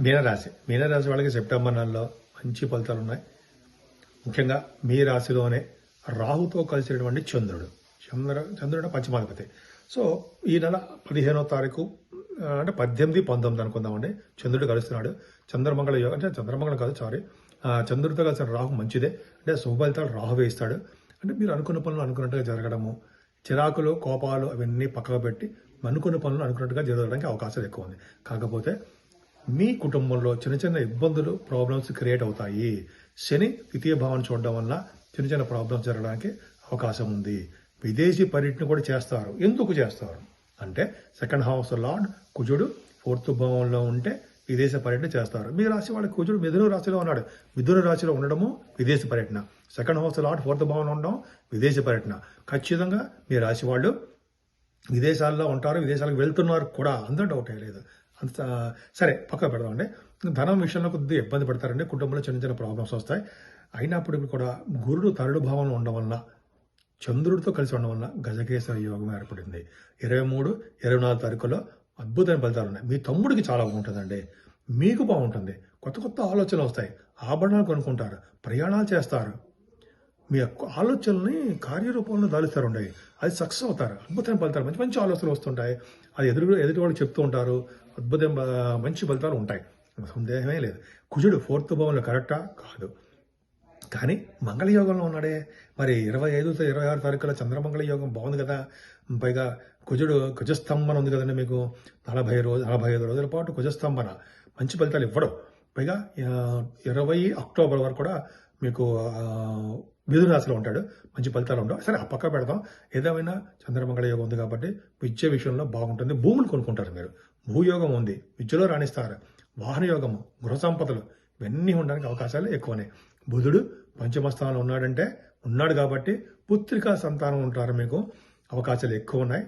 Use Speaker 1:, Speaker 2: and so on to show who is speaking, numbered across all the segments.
Speaker 1: మీనరాశి. మీనరాశి వాళ్ళకి సెప్టెంబర్ నెలలో మంచి ఫలితాలు ఉన్నాయి. ముఖ్యంగా మీ రాశిలోనే రాహుతో కలిసినటువంటి చంద్రుడు. చంద్ర చంద్రుడు పంచమాధిపతి. సో ఈ నెల పదిహేనో తారీఖు అంటే పద్దెనిమిది పంతొమ్మిది అనుకుందామండి. చంద్రుడు కలుస్తున్నాడు. చంద్రమంగళ యోగం అంటే చంద్రమంగళం కాదు సారీ ఆ, చంద్రుడితో కలిసిన రాహు మంచిదే. అంటే శుభ ఫలితాలు రాహు వేయిస్తాడు. అంటే మీరు అనుకున్న పనులు అనుకున్నట్టుగా జరగడము చిరాకులు కోపాలు అవన్నీ పక్కకు పెట్టి అనుకున్న పనులు అనుకున్నట్టుగా జరగడానికి అవకాశాలు ఎక్కువ ఉంది. కాకపోతే మీ కుటుంబంలో చిన్న చిన్న ఇబ్బందులు ప్రాబ్లమ్స్ క్రియేట్ అవుతాయి. శని ద్వితీయ భావం చూడడం వల్ల చిన్న చిన్న ప్రాబ్లమ్స్ జరగడానికి అవకాశం ఉంది. విదేశీ పర్యటన కూడా చేస్తారు. ఎందుకు చేస్తారు? అంటే సెకండ్ హౌస్ లార్డ్ కుజుడు ఫోర్త్ భావంలో ఉంటే విదేశ పర్యటన చేస్తారు. మీ రాశి వాళ్ళ కుజుడు మిథున రాశిలో ఉన్నాడు. మిథున రాశిలో ఉండడము విదేశీ పర్యటన. సెకండ్ హౌస్ లార్డ్ ఫోర్త్ భావంలో ఉండడం విదేశీ పర్యటన. ఖచ్చితంగా మీ రాశి వాళ్ళు విదేశాల్లో ఉంటారు విదేశాలకు వెళ్తున్నారు కూడా. అందరూ డౌట్ లేదు అంత సరే పక్కన పెడదామండి. ధనం విషయంలో కొద్దిగా ఇబ్బంది పడతారండి. కుటుంబంలో చిన్న చిన్న ప్రాబ్లమ్స్ వస్తాయి. అయినప్పుడు కూడా గురుడు తరుడు భావంలో ఉండడం వల్ల చంద్రుడితో కలిసి ఉండడం వల్ల గజకేశ్వర యోగం ఏర్పడింది. ఇరవై మూడు ఇరవై నాలుగు తారీఖులో అద్భుతమైన ఫలితాలు ఉన్నాయి. మీ తమ్ముడికి చాలా బాగుంటుందండి. మీకు బాగుంటుంది. కొత్త కొత్త ఆలోచనలు వస్తాయి. ఆభరణాలు కొనుక్కుంటారు. ప్రయాణాలు చేస్తారు. మీ యొక్క ఆలోచనల్ని కార్యరూపంలో దాలుస్తారు ఉండేవి అది సక్సెస్ అవుతారు. అద్భుతమైన ఫలితాలు. మంచి మంచి ఆలోచనలు వస్తుంటాయి. అది ఎదురు ఎదుటి వాళ్ళు చెప్తూ ఉంటారు. అద్భుతం మంచి ఫలితాలు ఉంటాయి. సందేహమే లేదు. కుజుడు ఫోర్త్ భవన్లో కరెక్టా కాదు. కానీ మంగళ యోగంలో ఉన్నాడే. మరి ఇరవై ఐదు ఇరవై ఆరు తారీఖుల చంద్రమంగళ యోగం బాగుంది కదా? పైగా కుజుడు కుజస్తంభన ఉంది కదండి మీకు. నలభై రోజు నలభై ఐదు రోజుల పాటు కుజస్తంభన. మంచి ఫలితాలు ఇవ్వడం. పైగా ఇరవై అక్టోబర్ వరకు కూడా మీకు మిథున రాశిలో ఉంటాడు. మంచి ఫలితాలు ఉండవు. సరే ఆ పక్క పెడదాం. ఏదేమైనా చంద్రమంగళ యోగం ఉంది కాబట్టి విద్య విషయంలో బాగుంటుంది. భూములు కొనుక్కుంటారు మీరు. భూయోగం ఉంది. విద్యలో రాణిస్తారు. వాహన యోగము గృహ సంపదలు ఇవన్నీ ఉండడానికి అవకాశాలు ఎక్కువనే. బుధుడు పంచమస్థానంలో ఉన్నాడంటే ఉన్నాడు కాబట్టి పుత్రికా సంతానం ఉంటారు మీకు. అవకాశాలు ఎక్కువ ఉన్నాయి.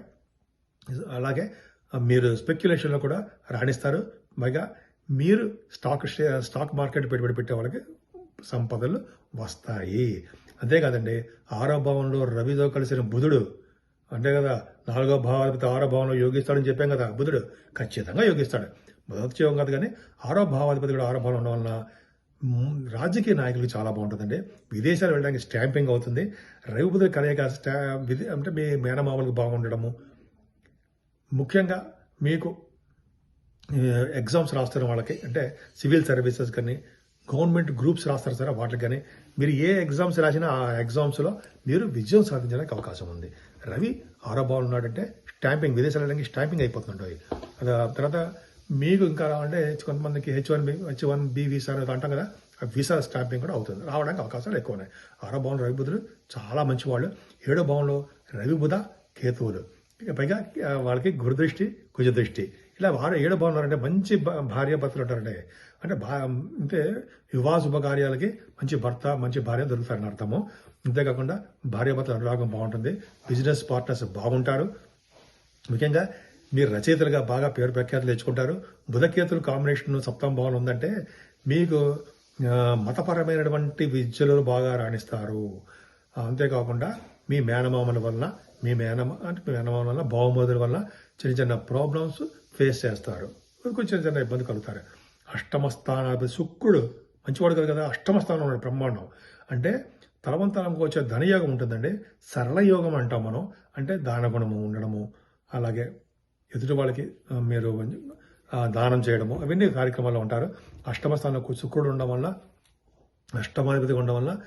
Speaker 1: అలాగే మీరు స్పెక్యులేషన్లో కూడా రాణిస్తారు. పైగా మీరు స్టాక్ షేర్ స్టాక్ మార్కెట్ పెట్టుబడి పెట్టే వాళ్ళకి సంపదలు వస్తాయి. అంతేకాదండి ఆరో భావంలో రవితో కలిసిన బుధుడు అంటే కదా నాలుగో భావాధిపతి ఆరో భావంలో యోగిస్తాడని చెప్పాం కదా బుధుడు ఖచ్చితంగా యోగిస్తాడు. మొదటి యోగం కాదు కానీ ఆరో భావాధిపతి కూడా ఆరో భావంలో ఉండడం వలన రాజకీయ నాయకులకు చాలా బాగుంటుందండి. విదేశాలు వెళ్ళడానికి స్టాంపింగ్ అవుతుంది. రవి కలయిక స్టా అంటే మీ మేనమామలకు బాగుండడము. ముఖ్యంగా మీకు ఎగ్జామ్స్ రాస్తున్న వాళ్ళకి అంటే సివిల్ సర్వీసెస్ కానీ గవర్నమెంట్ గ్రూప్స్ రాస్తారు సార్ వాటికి కానీ మీరు ఏ ఎగ్జామ్స్ రాసినా ఆ ఎగ్జామ్స్లో మీరు విజయం సాధించడానికి అవకాశం ఉంది. రవి ఆరో బాల్ ఉన్నాడంటే స్టాంపింగ్ విదేశాలు వెళ్ళడానికి స్టాంపింగ్ అయిపోతుంటాయి. అది తర్వాత మీకు ఇంకా అంటే కొంతమందికి H one B H one B visa అనేది అంటాం కదా ఆ వీసా స్టాంపింగ్ కూడా అవుతుంది. రావడానికి అవకాశాలు ఎక్కువ ఉన్నాయి. ఆరో భవన్ రవి బుధులు చాలా మంచివాళ్ళు ఏడో భవన్లో రవి బుధ కేతువులు. పైగా వాళ్ళకి గురుదృష్టి కుజదృష్టి. ఇలా వారు ఏడు బాగున్నారంటే మంచి భార్య భర్తలు ఉంటారండి అంటే బా అంటే వివాహ శుభకార్యాలకి మంచి భర్త మంచి భార్య దొరుకుతారని అర్థము. అంతేకాకుండా భార్య భర్తల అనురాగం బాగుంటుంది. బిజినెస్ పార్ట్నర్స్ బాగుంటారు. ముఖ్యంగా మీరు రచయితలుగా బాగా పేరు ప్రఖ్యాతులు తెచ్చుకుంటారు. బుధకేతులు కాంబినేషన్ సప్తం భావన ఉందంటే మీకు మతపరమైనటువంటి విద్యలు బాగా రాణిస్తారు. అంతేకాకుండా మీ మేనమామల వలన మీ మేనమ అంటే మీ మేనమామల వల్ల బావమోదుల వల్ల చిన్న చిన్న ప్రాబ్లమ్స్ ఫేస్ చేస్తారు. కొంచెం చిన్న చిన్న ఇబ్బంది కలుగుతారు. అష్టమ స్థానాధిపతి శుక్రుడు మంచివాడు కదా కదా అష్టమ స్థానం ఉన్నాడు బ్రహ్మాండం. అంటే తలవంతలంకి వచ్చే ధనయోగం ఉంటుందండి. సరళ యోగం అంటాం మనం. అంటే దానగుణము ఉండడము అలాగే ఎదుటి వాళ్ళకి మీరు దానం చేయడము అవన్నీ కార్యక్రమాల్లో ఉంటారు. అష్టమ స్థానంలో శుక్రుడు ఉండడం వల్ల అష్టమాధిపతి ఉండడం వల్ల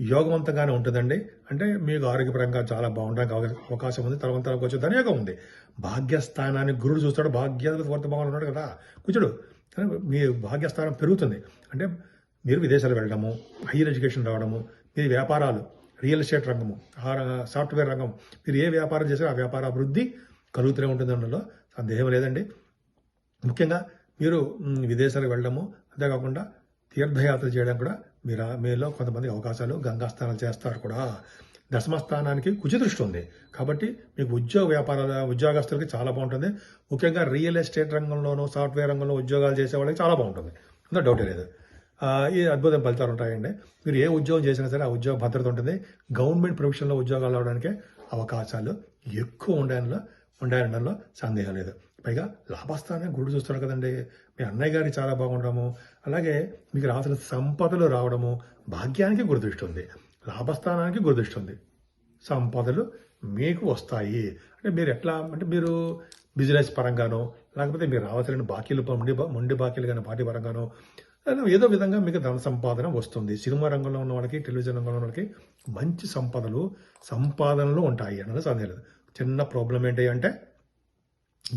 Speaker 1: యోగవంతంగానే ఉంటుందండి. అంటే మీకు ఆరోగ్యపరంగా చాలా బాగుండడానికి అవకాశం ఉంది. తలవంతలకు వచ్చే ధనయోగం ఉంది. భాగ్యస్థానాన్ని గురుడు చూస్తాడు. భాగ్యత వర్త భావన ఉన్నాడు కదా. కూర్చుడు. కానీ మీ భాగ్యస్థానం పెరుగుతుంది. అంటే మీరు విదేశాలు వెళ్ళడము హైయర్ ఎడ్యుకేషన్ రావడము మీ వ్యాపారాలు రియల్ ఎస్టేట్ రంగము ఆ సాఫ్ట్వేర్ రంగం మీరు ఏ వ్యాపారం చేసినా ఆ వ్యాపార అభివృద్ధి కలుగుతూనే ఉంటుంది అందులో. సందేహం లేదండి. ముఖ్యంగా మీరు విదేశాలకు వెళ్ళడము అంతేకాకుండా తీర్థయాత్ర చేయడం కూడా మీరు మీలో కొంతమంది అవకాశాలు గంగా స్నానాలు చేస్తారు కూడా. దశమ స్థానానికి కుచిదృష్టి ఉంది. కాబట్టి మీకు ఉద్యోగ వ్యాపారాల ఉద్యోగస్తులకి చాలా బాగుంటుంది. ముఖ్యంగా రియల్ ఎస్టేట్ రంగంలోనూ సాఫ్ట్వేర్ రంగంలో ఉద్యోగాలు చేసే వాళ్ళకి చాలా బాగుంటుంది. అందులో డౌటే లేదు. ఈ అద్భుతం ఫలితాలు ఉంటాయండి. మీరు ఏ ఉద్యోగం చేసినా సరే ఆ ఉద్యోగ భద్రత ఉంటుంది. గవర్నమెంట్ ప్రొఫెషన్లో ఉద్యోగాలు అవడానికి అవకాశాలు ఎక్కువ ఉండడంలో ఉండాలనడంలో సందేహం లేదు. పైగా లాభస్థానం గుడి చూస్తున్నారు కదండి. మీ అన్నయ్య గారికి చాలా బాగుండడము అలాగే మీకు రాసిన సంపదలు రావడము భాగ్యానికి గుర్దృష్టి ఉంది. లాభస్థానానికి గుర్దృష్టి ఉంది. సంపదలు మీకు వస్తాయి. అంటే మీరు ఎట్లా అంటే మీరు బిజినెస్ పరంగానో లేకపోతే మీరు రావాల్సిన బాకీలు మొండి మొండి బాకీలు కానీ పార్టీ పరంగానో ఏదో విధంగా మీకు ధన సంపాదన వస్తుంది. సినిమా రంగంలో ఉన్న వాళ్ళకి టెలివిజన్ రంగంలో ఉన్న వాళ్ళకి మంచి సంపదలు సంపాదనలు ఉంటాయి అన్నది సందేహం లేదు. చిన్న ప్రాబ్లం ఏంటి అంటే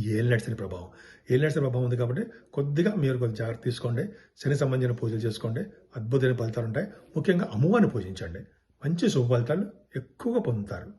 Speaker 1: ఏలినడిసిన ప్రభావం. ఏలినడిసిన ప్రభావం ఉంది కాబట్టి కొద్దిగా మీరు కొంచెం జాగ్రత్త తీసుకోండి. శని సంబంధించిన పూజలు చేసుకోండి. అద్భుతమైన ఫలితాలు ఉంటాయి. ముఖ్యంగా అమ్మవారిని పూజించండి. మంచి శుభ ఫలితాలు ఎక్కువగా పొందుతారు.